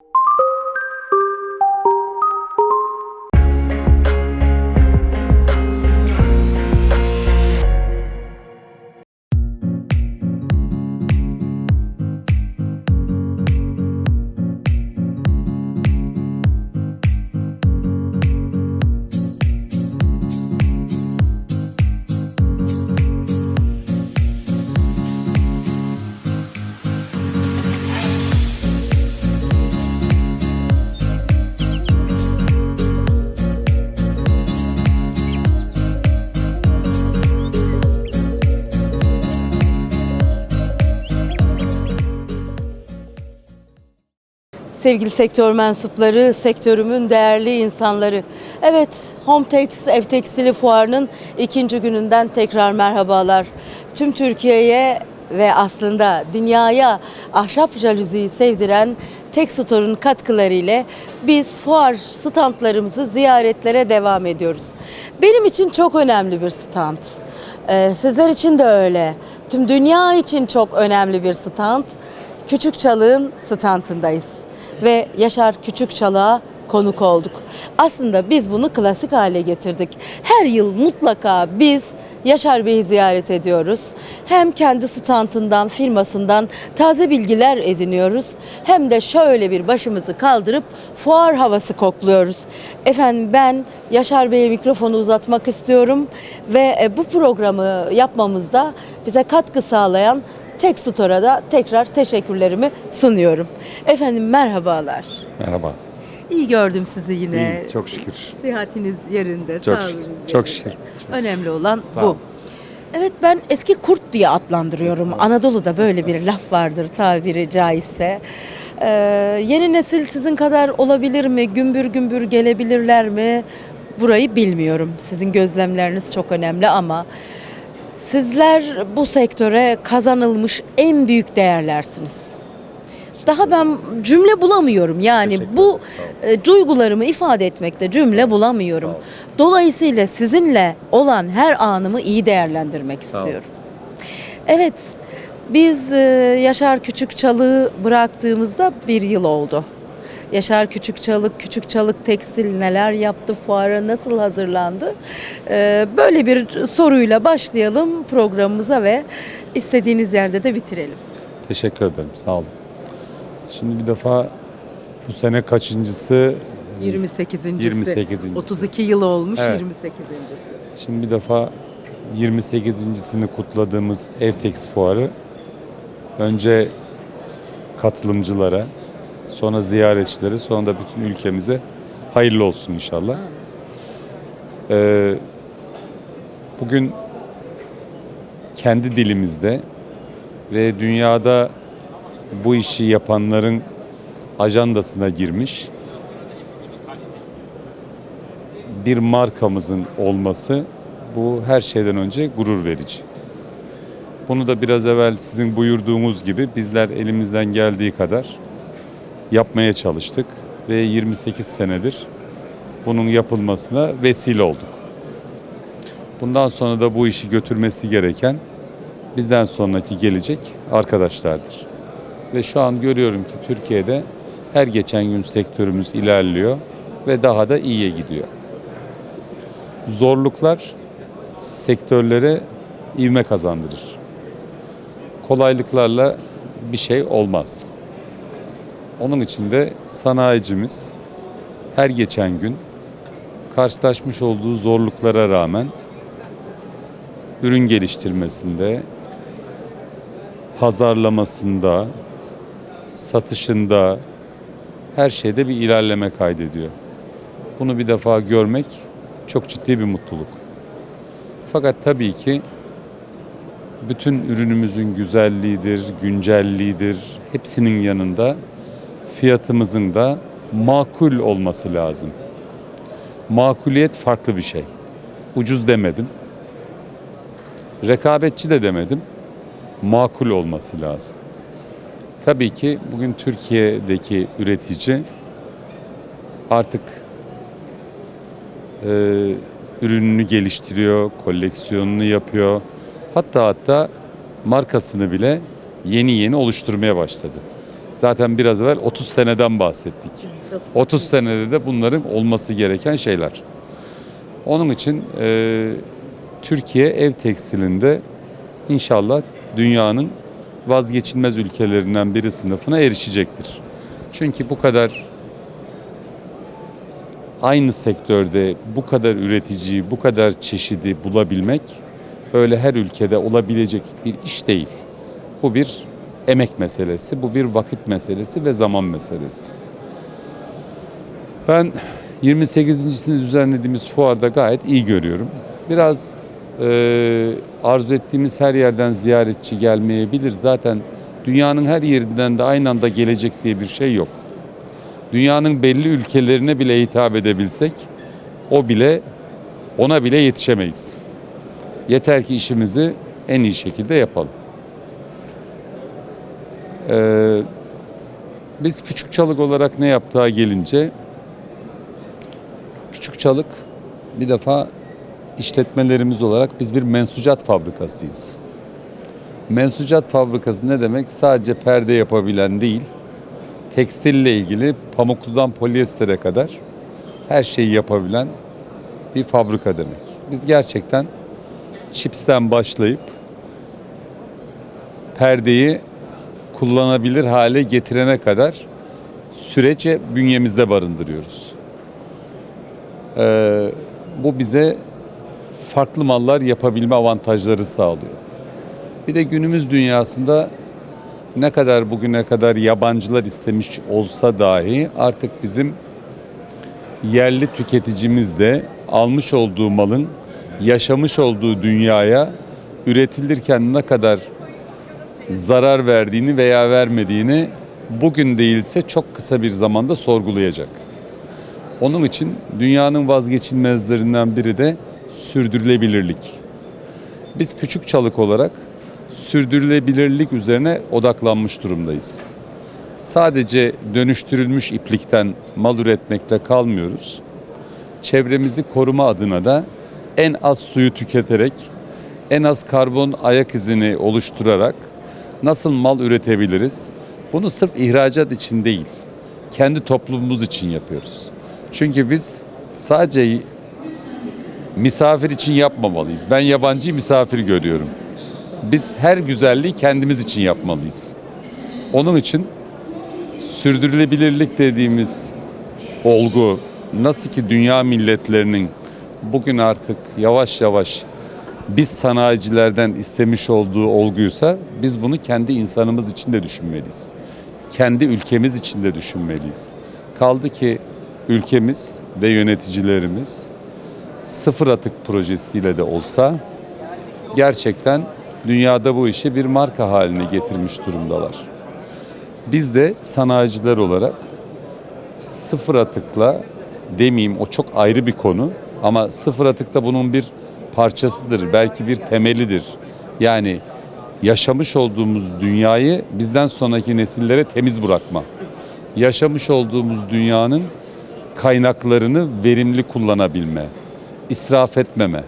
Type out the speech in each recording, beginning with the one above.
you Sevgili sektör mensupları, sektörümün değerli insanları. Evet, Hometex Ev Tekstili Fuarı'nın ikinci gününden tekrar merhabalar. Tüm Türkiye'ye ve aslında dünyaya ahşap jalüziyi sevdiren Textor'un katkıları ile biz fuar standlarımızı ziyaretlere devam ediyoruz. Benim için çok önemli bir stand. Ee, sizler için de öyle. Tüm dünya için çok önemli bir stand. Küçük Çalık'ın standındayız ve Yaşar Küçükçalık'a konuk olduk. Aslında biz bunu klasik hale getirdik. Her yıl mutlaka biz Yaşar Bey'i ziyaret ediyoruz. Hem kendi standından, firmasından taze bilgiler ediniyoruz. Hem de şöyle bir başımızı kaldırıp fuar havası kokluyoruz. Efendim ben Yaşar Bey'e mikrofonu uzatmak istiyorum ve e, bu programı yapmamızda bize katkı sağlayan Tek Store'a da tekrar teşekkürlerimi sunuyorum. Efendim merhabalar. Merhaba. İyi gördüm sizi yine. İyi, çok şükür. Sıhhatiniz yerinde, Çok şükür. yerinde. Çok şükür. Önemli olan Sağ bu. Evet ben eski kurt diye adlandırıyorum. Anadolu'da böyle bir laf vardır tabiri caizse. Ee, yeni nesil sizin kadar olabilir mi? Gümbür gümbür gelebilirler mi? Burayı bilmiyorum. Sizin gözlemleriniz çok önemli ama sizler bu sektöre kazanılmış en büyük değerlersiniz. Daha ben cümle bulamıyorum. Yani bu e, duygularımı ifade etmekte cümle bulamıyorum. Dolayısıyla sizinle olan her anımı iyi değerlendirmek istiyorum. Evet, biz e, Yaşar Küçükçalık'ı bıraktığımızda bir yıl oldu. Yaşar Küçükçalık, Küçükçalık Tekstil neler yaptı, fuara nasıl hazırlandı? E, Böyle bir soruyla başlayalım programımıza ve istediğiniz yerde de bitirelim. Teşekkür ederim. Sağ olun. Şimdi bir defa bu sene kaçıncısı? 28. 28.'si. 32 yıl olmuş Evet. 28. Şimdi bir defa 28.sini kutladığımız Evtex Fuarı önce katılımcılara, sonra ziyaretçilere, sonra da bütün ülkemize hayırlı olsun inşallah. Ee, bugün kendi dilimizde ve dünyada bu işi yapanların ajandasına girmiş bir markamızın olması bu her şeyden önce gurur verici. Bunu da biraz evvel sizin buyurduğunuz gibi bizler elimizden geldiği kadar yapmaya çalıştık ve 28 senedir bunun yapılmasına vesile olduk. Bundan sonra da bu işi götürmesi gereken bizden sonraki gelecek arkadaşlardır. Ve şu an görüyorum ki Türkiye'de her geçen gün sektörümüz ilerliyor ve daha da iyiye gidiyor. Zorluklar sektörlere ivme kazandırır. Kolaylıklarla bir şey olmaz. Onun için de sanayicimiz her geçen gün karşılaşmış olduğu zorluklara rağmen ürün geliştirmesinde, pazarlamasında, satışında her şeyde bir ilerleme kaydediyor. Bunu bir defa görmek çok ciddi bir mutluluk. Fakat tabii ki bütün ürünümüzün güzelliğidir, güncelliğidir, hepsinin yanında fiyatımızın da makul olması lazım. Makuliyet farklı bir şey. Ucuz demedim. Rekabetçi de demedim. Makul olması lazım. Tabii ki bugün Türkiye'deki üretici artık e, ürününü geliştiriyor, koleksiyonunu yapıyor. Hatta hatta markasını bile yeni yeni oluşturmaya başladı. Zaten biraz evvel 30 seneden bahsettik. 30 senede de bunların olması gereken şeyler. Onun için e, Türkiye ev tekstilinde inşallah dünyanın vazgeçilmez ülkelerinden biri sınıfına erişecektir. Çünkü bu kadar aynı sektörde bu kadar üreticiyi, bu kadar çeşidi bulabilmek öyle her ülkede olabilecek bir iş değil. Bu bir emek meselesi, bu bir vakit meselesi ve zaman meselesi. Ben 28.sini düzenlediğimiz fuarda gayet iyi görüyorum. Biraz e, arzu ettiğimiz her yerden ziyaretçi gelmeyebilir. Zaten dünyanın her yerinden de aynı anda gelecek diye bir şey yok. Dünyanın belli ülkelerine bile hitap edebilsek o bile ona bile yetişemeyiz. Yeter ki işimizi en iyi şekilde yapalım. Ee, biz küçük çalık olarak ne yaptığa gelince küçük çalık bir defa işletmelerimiz olarak biz bir mensucat fabrikasıyız. Mensucat fabrikası ne demek? Sadece perde yapabilen değil, tekstille ilgili pamukludan polyestere kadar her şeyi yapabilen bir fabrika demek. Biz gerçekten çipsten başlayıp perdeyi kullanabilir hale getirene kadar sürece bünyemizde barındırıyoruz. Ee, bu bize farklı mallar yapabilme avantajları sağlıyor. Bir de günümüz dünyasında ne kadar bugüne kadar yabancılar istemiş olsa dahi artık bizim yerli tüketicimiz de almış olduğu malın yaşamış olduğu dünyaya üretilirken ne kadar zarar verdiğini veya vermediğini bugün değilse çok kısa bir zamanda sorgulayacak. Onun için dünyanın vazgeçilmezlerinden biri de sürdürülebilirlik. Biz küçük çalık olarak sürdürülebilirlik üzerine odaklanmış durumdayız. Sadece dönüştürülmüş iplikten mal üretmekte kalmıyoruz. Çevremizi koruma adına da en az suyu tüketerek, en az karbon ayak izini oluşturarak nasıl mal üretebiliriz? Bunu sırf ihracat için değil, kendi toplumumuz için yapıyoruz. Çünkü biz sadece misafir için yapmamalıyız. Ben yabancı misafir görüyorum. Biz her güzelliği kendimiz için yapmalıyız. Onun için sürdürülebilirlik dediğimiz olgu nasıl ki dünya milletlerinin bugün artık yavaş yavaş biz sanayicilerden istemiş olduğu olguysa biz bunu kendi insanımız için de düşünmeliyiz. Kendi ülkemiz için de düşünmeliyiz. Kaldı ki ülkemiz ve yöneticilerimiz sıfır atık projesiyle de olsa gerçekten dünyada bu işi bir marka haline getirmiş durumdalar. Biz de sanayiciler olarak sıfır atıkla demeyeyim o çok ayrı bir konu ama sıfır atık da bunun bir parçasıdır. Belki bir temelidir. Yani yaşamış olduğumuz dünyayı bizden sonraki nesillere temiz bırakma. Yaşamış olduğumuz dünyanın kaynaklarını verimli kullanabilme, israf etmeme.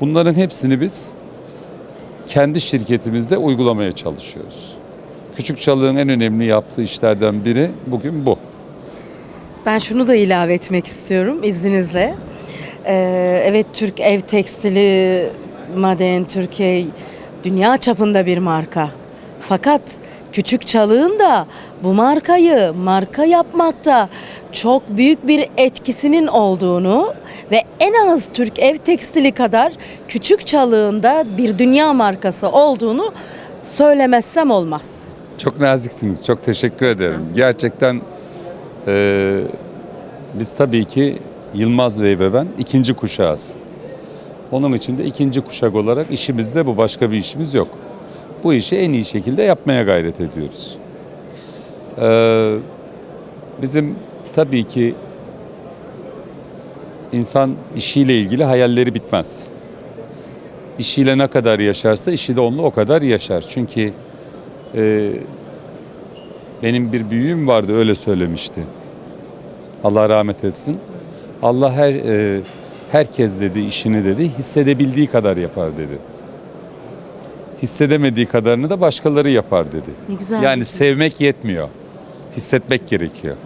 Bunların hepsini biz kendi şirketimizde uygulamaya çalışıyoruz. Küçük Çalık'ın en önemli yaptığı işlerden biri bugün bu. Ben şunu da ilave etmek istiyorum izninizle. Ee, evet Türk ev tekstili Maden Türkiye dünya çapında bir marka. Fakat Küçük Çalık'ın da bu markayı marka yapmakta çok büyük bir etkisinin olduğunu ve en az Türk ev tekstili kadar Küçük Çalık'ın da bir dünya markası olduğunu söylemezsem olmaz. Çok naziksiniz. Çok teşekkür ederim. Gerçekten e, biz tabii ki Yılmaz Bey ve ben ikinci kuşağız. Onun için de ikinci kuşak olarak işimizde bu. Başka bir işimiz yok. Bu işi en iyi şekilde yapmaya gayret ediyoruz. E, bizim tabii ki insan işiyle ilgili hayalleri bitmez. İşiyle ne kadar yaşarsa işi de onunla o kadar yaşar. Çünkü e, benim bir büyüğüm vardı öyle söylemişti. Allah rahmet etsin. Allah her e, herkes dedi işini dedi hissedebildiği kadar yapar dedi. hissedemediği kadarını da başkaları yapar dedi. Ne güzel. Yani sevmek yetmiyor. Hissetmek gerekiyor.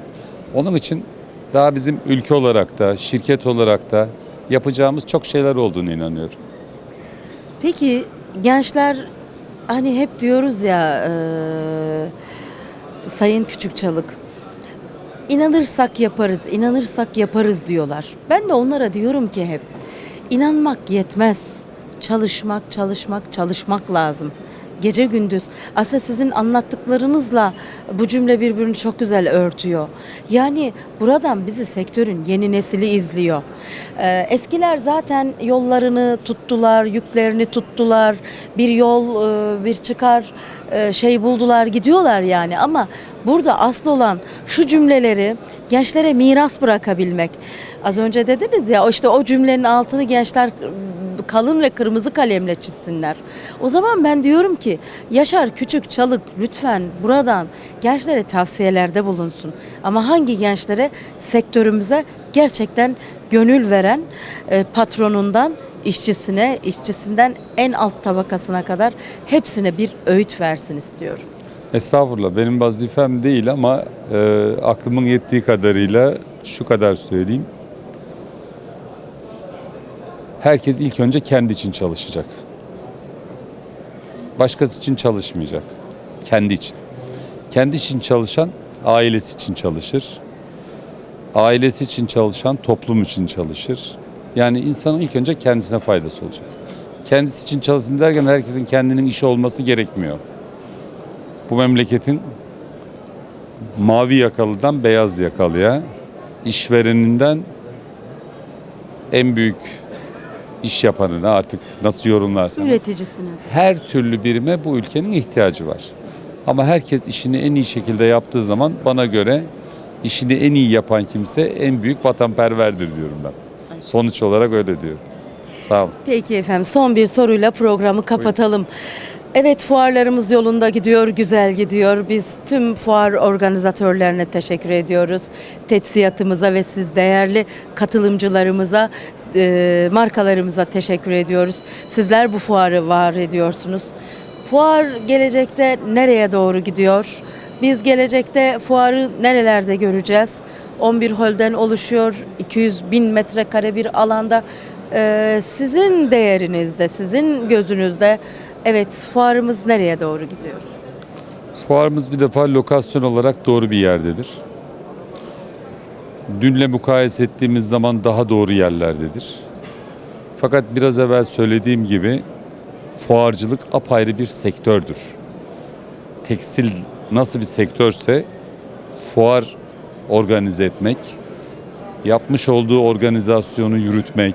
Onun için daha bizim ülke olarak da, şirket olarak da yapacağımız çok şeyler olduğunu inanıyorum. Peki gençler hani hep diyoruz ya e, Sayın Küçükçalık inanırsak yaparız, inanırsak yaparız diyorlar. Ben de onlara diyorum ki hep inanmak yetmez. Çalışmak, çalışmak, çalışmak lazım. Gece gündüz. Aslında sizin anlattıklarınızla bu cümle birbirini çok güzel örtüyor. Yani buradan bizi sektörün yeni nesili izliyor. Ee, eskiler zaten yollarını tuttular, yüklerini tuttular. Bir yol, e, bir çıkar şey buldular, gidiyorlar yani. Ama burada asıl olan şu cümleleri gençlere miras bırakabilmek. Az önce dediniz ya işte o cümlenin altını gençler kalın ve kırmızı kalemle çizsinler. O zaman ben diyorum ki Yaşar Küçük Çalık lütfen buradan gençlere tavsiyelerde bulunsun. Ama hangi gençlere sektörümüze gerçekten gönül veren e, patronundan işçisine, işçisinden en alt tabakasına kadar hepsine bir öğüt versin istiyorum. Estağfurullah benim vazifem değil ama e, aklımın yettiği kadarıyla şu kadar söyleyeyim. Herkes ilk önce kendi için çalışacak. Başkası için çalışmayacak. Kendi için. Kendi için çalışan ailesi için çalışır. Ailesi için çalışan toplum için çalışır. Yani insanın ilk önce kendisine faydası olacak. Kendisi için çalışsın derken herkesin kendinin işi olması gerekmiyor bu memleketin mavi yakalıdan beyaz yakalıya, işvereninden en büyük iş yapanına artık nasıl yorumlarsanız Üreticisine. her türlü birime bu ülkenin ihtiyacı var. Ama herkes işini en iyi şekilde yaptığı zaman bana göre işini en iyi yapan kimse en büyük vatanperverdir diyorum ben. Sonuç olarak öyle diyorum. Sağ olun. Peki efendim son bir soruyla programı kapatalım. Evet fuarlarımız yolunda gidiyor, güzel gidiyor. Biz tüm fuar organizatörlerine teşekkür ediyoruz. Tetsiyatımıza ve siz değerli katılımcılarımıza, e, markalarımıza teşekkür ediyoruz. Sizler bu fuarı var ediyorsunuz. Fuar gelecekte nereye doğru gidiyor? Biz gelecekte fuarı nerelerde göreceğiz? 11 holden oluşuyor, 200 bin metrekare bir alanda. Ee, sizin değerinizde, sizin gözünüzde evet fuarımız nereye doğru gidiyor? Fuarımız bir defa lokasyon olarak doğru bir yerdedir. Dünle mukayese ettiğimiz zaman daha doğru yerlerdedir. Fakat biraz evvel söylediğim gibi fuarcılık apayrı bir sektördür. Tekstil nasıl bir sektörse fuar organize etmek, yapmış olduğu organizasyonu yürütmek,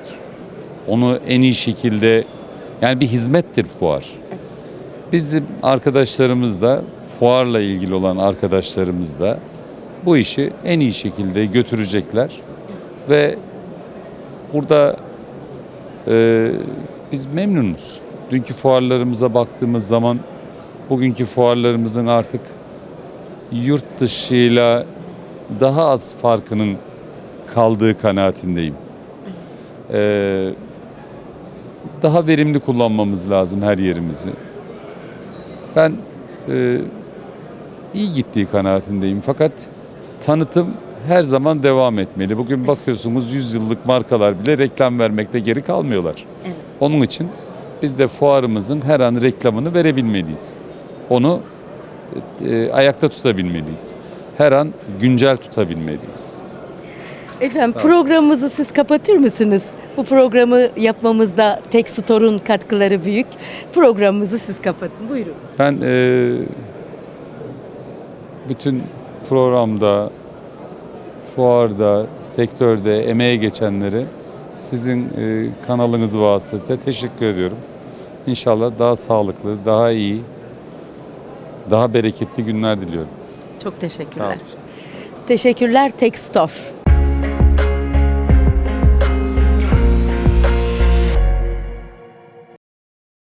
onu en iyi şekilde yani bir hizmettir fuar. Bizim arkadaşlarımız da fuarla ilgili olan arkadaşlarımız da bu işi en iyi şekilde götürecekler ve burada e, biz memnunuz. Dünkü fuarlarımıza baktığımız zaman bugünkü fuarlarımızın artık yurt dışıyla daha az farkının kaldığı kanaatindeyim. E, daha verimli kullanmamız lazım her yerimizi. Ben e, iyi gittiği kanaatindeyim fakat tanıtım her zaman devam etmeli. Bugün bakıyorsunuz 100 yıllık markalar bile reklam vermekte geri kalmıyorlar. Evet. Onun için biz de fuarımızın her an reklamını verebilmeliyiz. Onu e, ayakta tutabilmeliyiz. Her an güncel tutabilmeliyiz. Efendim programımızı siz kapatır mısınız? Bu programı yapmamızda Tek Store'un katkıları büyük. Programımızı siz kapatın. Buyurun. Ben e, bütün programda, fuarda, sektörde emeğe geçenleri sizin e, kanalınız vasıtasıyla teşekkür ediyorum. İnşallah daha sağlıklı, daha iyi, daha bereketli günler diliyorum. Çok teşekkürler. Teşekkürler Tek Store.